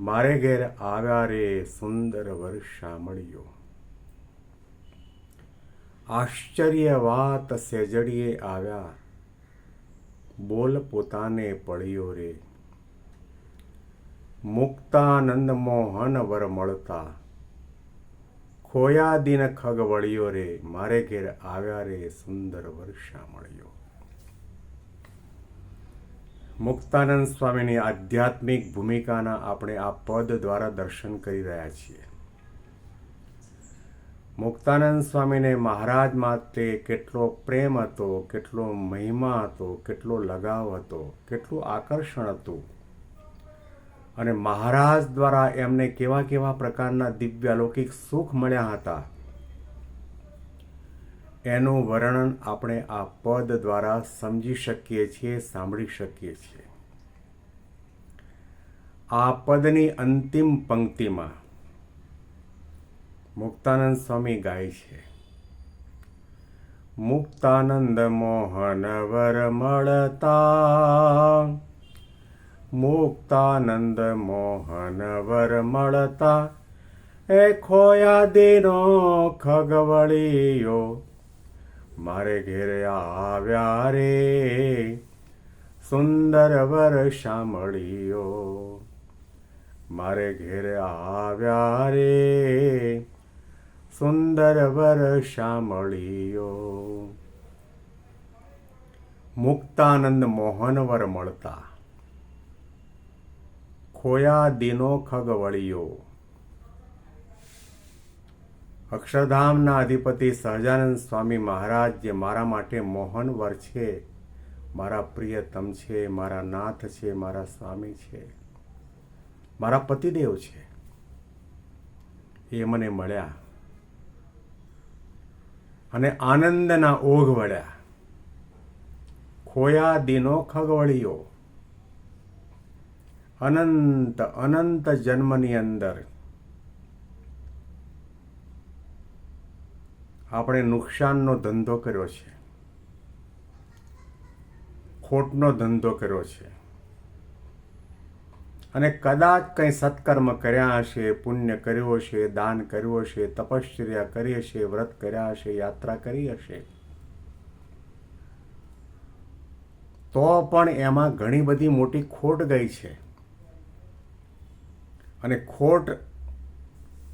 મારે ઘેર આવ્યા રે સુંદર વર્ષામળીઓ આશ્ચર્ય વાત સેજડીએ આવ્યા. બોલ પોતાને પડ્યો રે. મુક્તાનંદ મોહન વર મળતા. ખોયા દિન ખગ વળ્યો રે. મારે ઘેર આવ્યા રે સુંદર વર્ષા મળ્યો મુક્તાનંદ સ્વામીની આધ્યાત્મિક ભૂમિકાના આપણે આ પદ દ્વારા દર્શન કરી રહ્યા છીએ. મુક્તાનંદ સ્વામીને મહારાજ માટે કેટલો પ્રેમ હતો, કેટલો મહિમા હતો, કેટલો લગાવ હતો, કેટલું આકર્ષણ હતું. અને મહારાજ દ્વારા એમને કેવા કેવા પ્રકારના દિવ્ય અલૌકિક સુખ મળ્યા હતા એનું વર્ણન આપણે આ પદ દ્વારા સમજી શકીએ છીએ, સાંભળી શકીએ છીએ. આ પદની અંતિમ પંક્તિમાં મુક્તાનંદ સ્વામી ગાય છે. મુક્તાનંદ મોહન વર મળતા, મુક્તાનંદ મોહન વર મળતા એ ખોયા દેનો ખગવળીયો મારે ઘેરે આવ્યા રે. સુંદર વર્ષા મળ્યો. મારે ઘેરે આવ્યા રે. સુંદર વર્ષા મળ્યો. મુક્તાનંદ મોહનવર મળતા. ખોયા દિનો ખગ વળ્યો અક્ષરધામના અધિપતિ સહજાનંદ સ્વામી મહારાજ જે મારા માટે મોહનવર છે, મારા પ્રિયતમ છે, મારા નાથ છે, મારા સ્વામી છે, મારા પતિદેવ છે, એ મને મળ્યા. અને આનંદના ઓઘ વળ્યા. ખોયા દિનો ખગવળિયો અનંત અનંત જન્મની અંદર આપણે નુકસાનનો ધંધો કર્યો છે. ખોટનો ધંધો કર્યો છે. અને કદાચ કંઈ સત્કર્મ કર્યા હશે, પુણ્ય કર્યો હશે, દાન કર્યું હશે, તપશ્ચર્યા કરી હશે, વ્રત કર્યા હશે, યાત્રા કરી હશે. તો પણ એમાં ઘણી બધી મોટી ખોટ ગઈ છે. અને ખોટ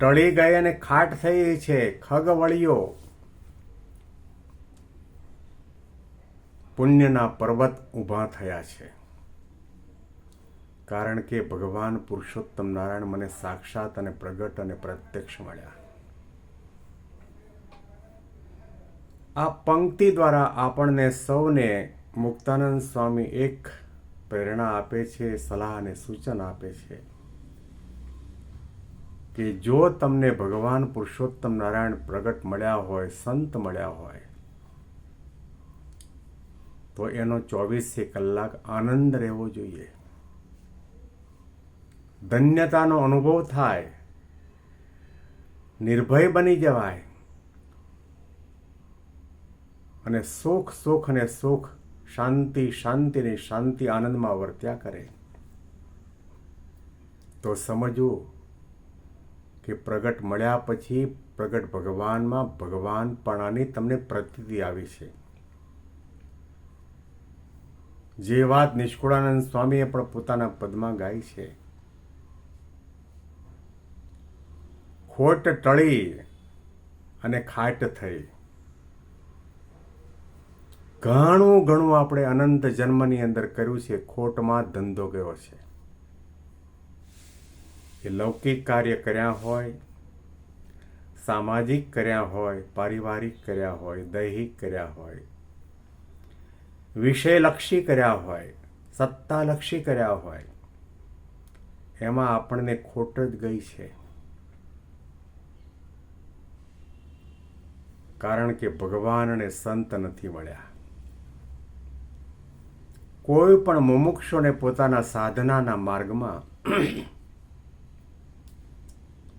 ટળી ગઈ અને ખાટ થઈ છે ખગ વળ્યો પુણ્યના પર્વત ઊભા થયા છે. કારણ કે ભગવાન પુરુષોત્તમ નારાયણ મને સાક્ષાત અને પ્રગટ અને પ્રત્યક્ષ મળ્યા. આ પંક્તિ દ્વારા આપણને સૌને મુક્તાનંદ સ્વામી એક પ્રેરણા આપે છે, સલાહ અને સૂચન આપે છે કે જો તમને ભગવાન પુરુષોત્તમ નારાયણ પ્રગટ મળ્યા હોય, સંત મળ્યા હોય તો એનો ચોવીસે કલાક આનંદ રહેવો જોઈએ. ધન્યતાનો અનુભવ થાય. નિર્ભય બની જવાય. અને સુખ સુખ અને સુખ, શાંતિ શાંતિની શાંતિ આનંદમાં વર્ત્યા કરે. તો સમજવું કે પ્રગટ મળ્યા પછી પ્રગટ ભગવાનમાં ભગવાનપણાની તમને પ્રતીતિ આવી છે. જે વાત નિષ્કુળાનંદ સ્વામીએ પણ પોતાના પદમાં ગાઈ છે. ખોટ ટળી અને ખાટ થઈ. ઘણું ઘણું આપણે અનંત જન્મની અંદર કર્યું છે. ખોટમાં ધંધો ગયો છે. એ લૌકિક કાર્ય કર્યા હોય, સામાજિક કર્યા હોય, પારિવારિક કર્યા હોય, દૈહિક કર્યા હોય વિષયલક્ષી કર્યા હોય, સત્તાલક્ષી કર્યા હોય, એમાં આપણને ખોટ જ ગઈ છે. કારણ કે ભગવાન અને સંત નથી મળ્યા કોઈ પણ મુમુક્ષોને પોતાના સાધનાના માર્ગમાં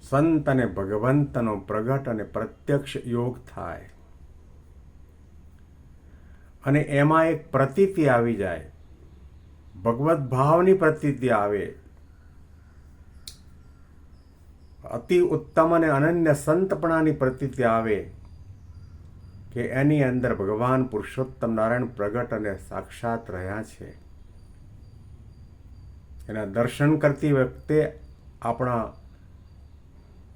સંત અને ભગવંતનો પ્રગટ અને પ્રત્યક્ષ યોગ થાય. અને એમાં એક પ્રતીતિ આવી જાય. ભગવત ભાવની પ્રતીતિ આવે. અતિ ઉત્તમ અને અનન્ય સંતપણાની પ્રતીતિ આવે કે એની અંદર ભગવાન પુરુષોત્તમ નારાયણ પ્રગટ અને સાક્ષાત રહ્યા છે. એના દર્શન કરતી વખતે આપણા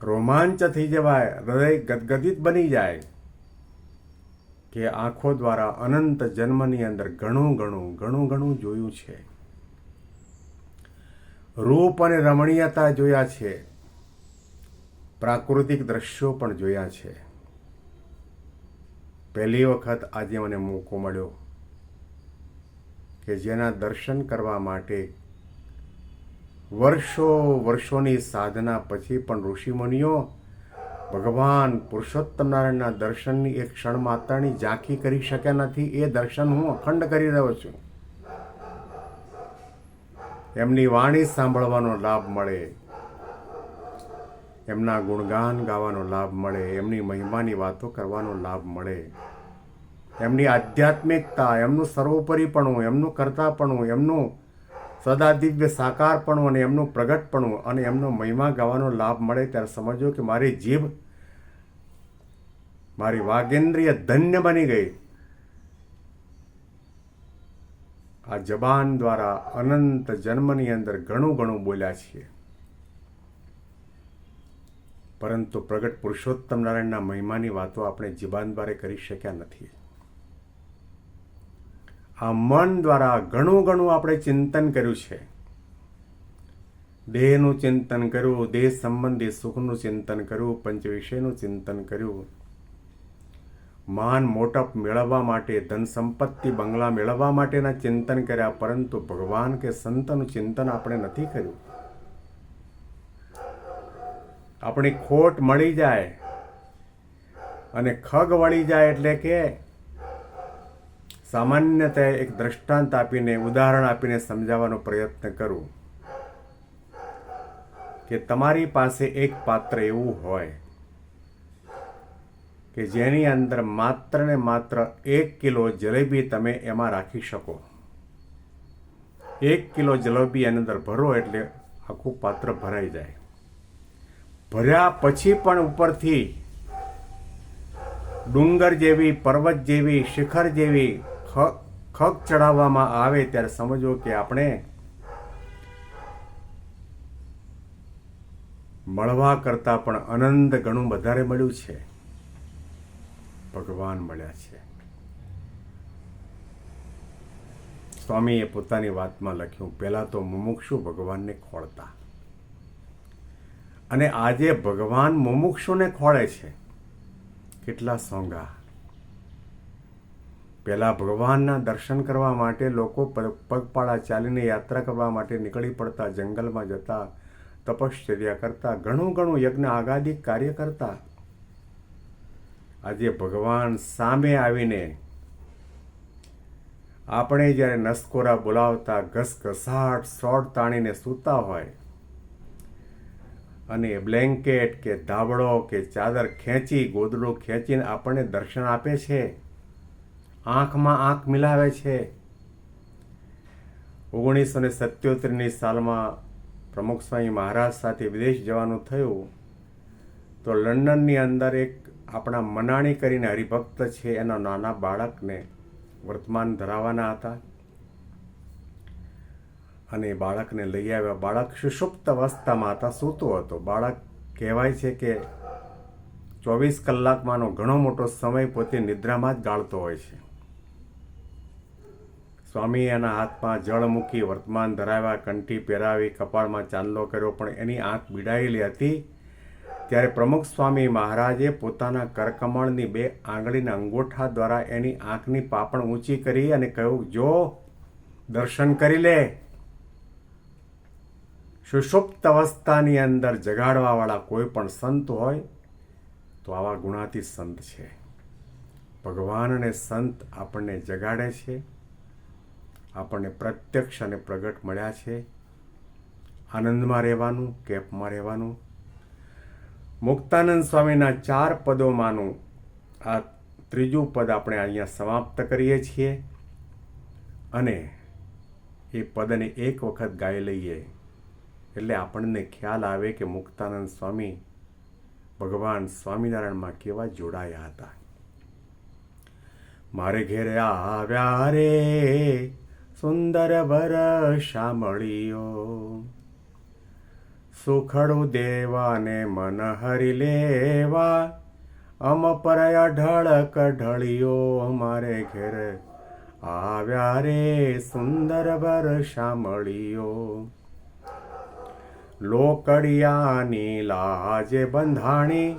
રોમાંચ થઈ જવાય હૃદય ગદગદિત બની જાય. કે આંખો દ્વારા અનંત જન્મની અંદર ઘણું ઘણું ઘણું ઘણું જોયું છે. રૂપ અને રમણીયતા જોયા છે. પ્રાકૃતિક દ્રશ્યો પણ જોયા છે. પહેલી વખત આજે મને મોકો મળ્યો કે જેના દર્શન કરવા માટે વર્ષો વર્ષોની સાધના પછી પણ ઋષિમુનિઓ ભગવાન પુરુષોત્તમ નારાયણના દર્શનની એક ક્ષણ માત્રની ઝાંખી કરી શક્યા નથી, એ દર્શન હું અખંડ કરી રહ્યો છું. એમની વાણી સાંભળવાનો લાભ મળે, એમના ગુણગાન ગાવાનો લાભ મળે, એમની મહિમાની વાતો કરવાનો લાભ મળે. એમની આધ્યાત્મિકતા, એમનું સર્વોપરીપણું એમનું કરતાપણું એમનું સદા દિવ્ય સાકારપણું અને એમનું પ્રગટપણું અને એમનો મહિમા ગાવાનો લાભ મળે ત્યારે સમજો કે મારી જીભ, મારી વાગેન્દ્રિય ધન્ય બની ગઈ. આ જબાન દ્વારા અનંત જન્મની અંદર ઘણું ઘણું બોલ્યા છીએ. પરંતુ પ્રગટ પુરુષોત્તમ નારાયણના મહિમાની વાતો આપણે જીબાન દ્વારા કરી શક્યા નથી. આ મન દ્વારા ઘણું ઘણું આપણે ચિંતન કર્યું છે. દેહનું ચિંતન કર્યું દેહ સંબંધી સુખનું ચિંતન કર્યું પંચ વિષયનું ચિંતન કર્યું માન મોટપ મેળવવા માટે, ધન સંપત્તિ બંગલા મેળવવા માટેના ચિંતન કર્યા, પરંતુ ભગવાન કે સંતનું ચિંતન આપણે નથી કર્યું. આપણી ખોટ મળી જાય અને ખગ વળી જાય એટલે કે સામાન્યતઃ એક દ્રષ્ટાંત આપીને, ઉદાહરણ આપીને સમજાવવાનો પ્રયત્ન કરું કે તમારી પાસે એક પાત્ર એવું હોય કે જેની અંદર માત્ર ને માત્ર એક કિલો જલેબી તમે એમાં રાખી શકો. એક કિલો જલેબી એની અંદર ભરો એટલે આખું પાત્ર ભરાઈ જાય. ભર્યા પછી પણ ઉપરથી ડુંગર જેવી, પર્વત જેવી, શિખર જેવી ખ ખગ ચડાવવામાં આવે ત્યારે સમજો કે આપણે મળવા કરતાં પણ અનંત ઘણું વધારે મળ્યું છે. ભગવાન મળ્યા છે. સ્વામીએ પોતાની વાતમાં લખ્યું, પહેલાં તો મુમુક્ષુ ભગવાનને ખોળતા. અને આજે ભગવાન મુમુક્ષુને ખોળે છે. કેટલા સોંગા. પહેલાં ભગવાનના દર્શન કરવા માટે લોકો પગપાળા ચાલીને યાત્રા કરવા માટે નીકળી પડતા, જંગલમાં જતા, તપશ્ચર્યા કરતા, ઘણું ઘણું યજ્ઞ આગાદિક કાર્ય કરતા. આજે ભગવાન સામે આવીને આપણે જ્યારે નસકોરા બોલાવતા ઘસઘસાટ સોટ તાણીને સૂતા હોય અને બ્લેન્કેટ કે ધાબળો કે ચાદર ખેંચી, ગોદડું ખેંચીને આપણને દર્શન આપે છે આંખમાં આંખ મિલાવે છે. ઓગણીસો ને સત્યોતેરની સાલમાં પ્રમુખ સ્વામી મહારાજ સાથે વિદેશ જવાનું થયું, તો લંડનની અંદર એક આપણા મનાણી કરીને હરિભક્ત છે એના નાના બાળકને વર્તમાન ધરાવવાના હતા. અને બાળકને લઈ આવ્યા. બાળક સુષુપ્ત અવસ્થામાં હતા, સૂતો હતો. બાળક કહેવાય છે કે ચોવીસ કલાકમાંનો ઘણો મોટો સમય પોતે નિદ્રામાં જ ગાળતો હોય છે. સ્વામી એના હાથમાં જળ મૂકી વર્તમાન ધરાવ્યા કંઠી પહેરાવી કપાળમાં ચાંદલો કર્યો, પણ એની આંખ બીડાયેલી હતી. ત્યારે પ્રમુખ સ્વામી મહારાજે પોતાના કરકમળની બે આંગળીના અંગૂઠા દ્વારા એની આંખની પાપણ ઊંચી કરી અને કહ્યું, જો દર્શન કરી લે. સુષુપ્ત અવસ્થાની અંદર જગાડવાવાળા કોઈ પણ સંત હોય, તો આવા ગુણાતી સંત છે. ભગવાન અને સંત આપણને જગાડે છે. આપણને પ્રત્યક્ષ અને પ્રગટ મળ્યા છે. આનંદમાં રહેવાનું, કેપમાં રહેવાનું. મુક્તાનંદ સ્વામીના ચાર પદોમાંનું આ ત્રીજું પદ આપણે અહીંયા સમાપ્ત કરીએ છીએ અને એ પદને એક વખત ગાઈ લઈએ. એટલે આપણને ખ્યાલ આવે કે મુક્તાનંદ સ્વામી ભગવાન સ્વામિનારાયણમાં કેવા જોડાયા હતા. મારે ઘેરે આવ્યા રે સુંદર વર શામળિયો સુખડું દેવાને મન હરી લેવા. અમ પરયા ઢળક ઢળિયો અમારે ઘેર આવ્યા રે સુંદર વર શામળિયો લોકડિયાની લાજે બંધાણી.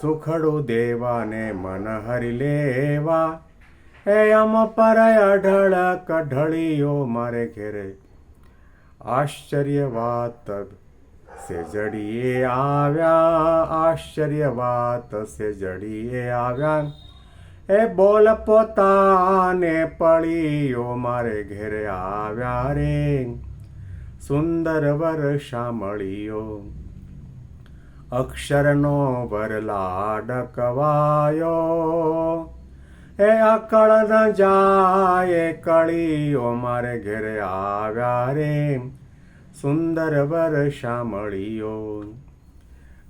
સુખડું દેવાને મન હરી લેવા. એ અમ પરયા અઢળ કઢળીઓ મારે ઘેરે. આશ્ચર્ય વાત સે જડીએ આવ્યા આશ્ચર્ય વાત સે જડીએ આવ્યા. એ બોલ પોતાને પડીયો મારે ઘેરે આવ્યા રે. સુંદર વર્ષા મળ્યો અક્ષરનો વરલાડ કવાયો. એ અકળ ન જાય કળીઓ મારે ઘેરે આવ્યા રે. સુંદર વર્ષા મળ્યો.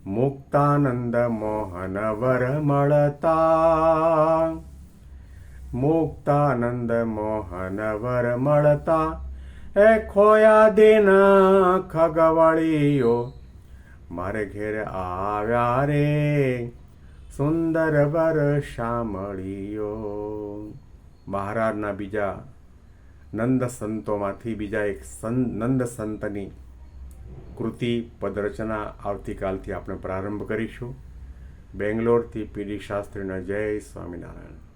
મુક્તાનંદ મોહન વર મળતા. મુક્તાનંદ મોહન વર મળતા. એ ખોયા દિન ખગવળીઓ મારે ઘેર આવ્યા રે. સુંદર શામળીઓ. મહારાજના બીજા નંદ સંતોમાંથી બીજા એક નંદ સંતની કૃતિ પદરચના આવતીકાલથી આપણે પ્રારંભ કરીશું. બેંગ્લોરથી પીડી શાસ્ત્રીના જય સ્વામિનારાયણ.